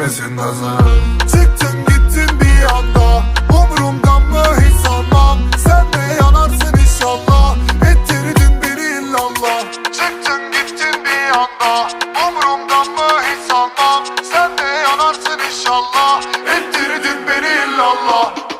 değmesin nazar. Çıktın gittin bir anda. Umurumdan mı hiç sanmam Sen de yanarsın inşallah. Ettirdin beni illallah. Çıktın gittin bir anda. Umurumdan mı hiç sanmam Sen de yanarsın inşallah. Ettirdin beni illallah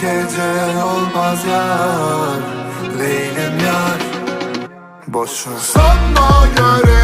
gece olmaz yar Leylim yar. Boşver. Sana göre